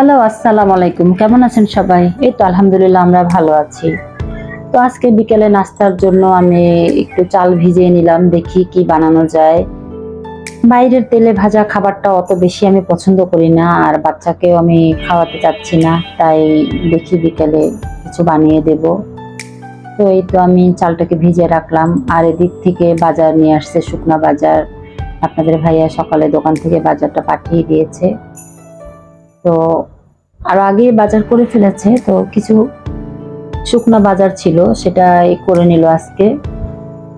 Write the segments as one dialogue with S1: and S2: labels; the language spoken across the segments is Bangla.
S1: হ্যালো, আসসালামু আলাইকুম। কেমন আছেন সবাই? এই তো আলহামদুলিল্লাহ, আমরা ভালো আছি। তো আজকে বিকেলে নাস্তার জন্য আমি একটু চাল ভিজিয়ে নিলাম, দেখি কি বানানো যায়। বাইরের তেলে ভাজা খাবারটা অত বেশি আমি পছন্দ করি না, আর বাচ্চাকেও আমি খাওয়াতে চাচ্ছি না, তাই দেখি বিকেলে কিছু বানিয়ে দেব। তো এই তো আমি চালটাকে ভিজিয়ে রাখলাম, আর এদিক থেকে বাজার নিয়ে আসছে শুকনা বাজার। আপনাদের ভাইয়া সকালে দোকান থেকে বাজারটা পাঠিয়ে দিয়েছে। তো আর আগে বাজার করে ফেলেছে, তো কিছু শুকনা বাজার ছিল সেটা এই করে নিল আজকে।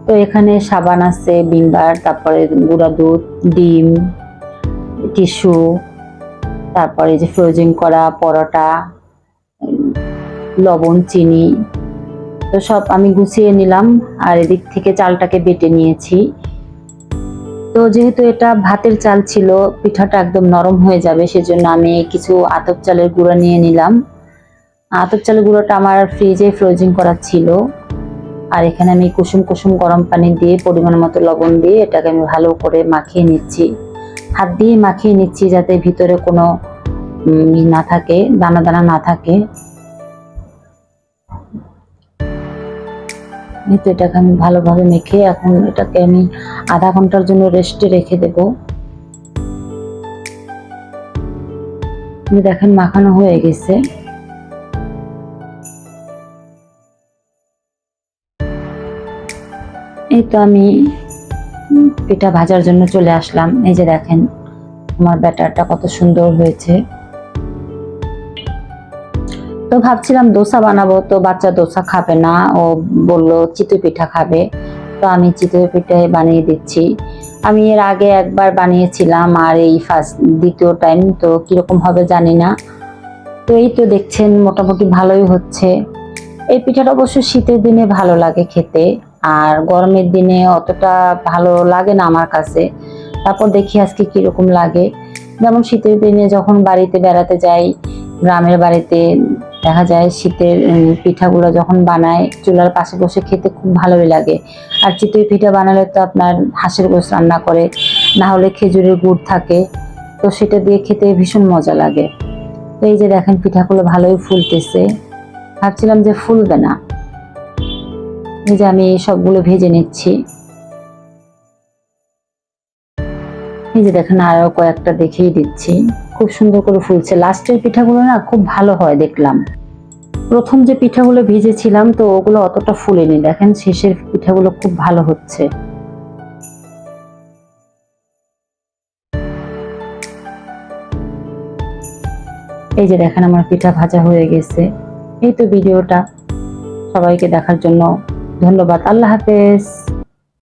S1: তো এখানে সাবান আছে বিমবার তারপরে গুঁড়া দুধ, ডিম, টিস্যু, তারপরে যে ফ্রোজিং করা, পরোটা, লবণ, চিনি, তো সব আমি গুছিয়ে নিলাম আর এদিক থেকে চালটাকে বেটে নিয়েছি। তো যেহেতু এটা ভাতের চাল ছিল, পিঠাটা একদম নরম হয়ে যাবে, সেজন্য আমি কিছু আতপ চালের গুঁড়া নিয়ে নিলাম। আতপ চালের গুঁড়োটা আমার ফ্রিজে ফ্রোজিং করা ছিল। আর এখানে আমি কুসুম কুসুম গরম পানি দিয়ে পরিমাণ মতো লবণ দিয়ে এটাকে আমি ভালো করে মাখিয়ে নিচ্ছি। হাত দিয়ে মাখিয়ে নিচ্ছি যাতে ভিতরে কোনো না থাকে, দানা দানা না থাকে। এই তো এটাকে আমি ভালোভাবে মেখে এখন এটাকে আমি আধা ঘণ্টার জন্য রেস্টে রেখে দেব। দেখেন, মাখানো হয়ে গেছে। এই তো আমি পিঠা ভাজার জন্য চলে আসলাম। এই যে দেখেন, আমার ব্যাটারটা কত সুন্দর হয়েছে। তো ভাবছিলাম দোসা বানাবো, তো বাচ্চা দোসা খাবে না। ও বলল, চিতই পিঠা খাবে। তো আমি চিতই পিঠা বানিয়ে দিচ্ছি। আমি এর আগে একবার বানিয়েছিলাম, আর এই ফার্স্ট, দ্বিতীয় টাইম তো কীরকম হবে জানি না। তো এই তো দেখছেন, মোটামুটি ভালোই হচ্ছে। এই পিঠাটা অবশ্য শীতের দিনে ভালো লাগে খেতে, আর গরমের দিনে অতটা ভালো লাগে না আমার কাছে। তারপর দেখি আজকে কীরকম লাগে। যেমন শীতের দিনে যখন বাড়িতে বেড়াতে যাই গ্রামের বাড়িতে দেখা যায় শীতের পিঠাগুলো যখন বানায়, চুলার পাশে বসে খেতে খুব ভালোই লাগে। আর চিতই পিঠা বানালে তো আপনার হাঁসের গোস রান্না করে, না হলে খেজুরের গুড় থাকে। তো সেটা দিয়ে খেতে ভীষণ মজা লাগে। তো এই যে দেখেন পিঠাগুলো ভালোই ফুলতেছে। ভাবছিলাম যে ফুলবে না। এই যে আমি সবগুলো ভেজে নিচ্ছি। এই যে দেখেন আরও কয়েকটা দেখিয়ে দিচ্ছি। খুব সুন্দর করে ফুলছে। লাস্টের পিঠাগুলো না খুব ভালো হয় দেখলাম। প্রথম যে পিঠাগুলো ভিজেছিলাম তো ওগুলো অতটা ফুলেনি। দেখেন শেষের পিঠাগুলো খুব ভালো হচ্ছে। এই যে দেখেন আমার পিঠা ভাজা হয়ে গেছে। এই তো ভিডিওটা। সবাইকে দেখার জন্য ধন্যবাদ। আল্লাহ হাফেজ।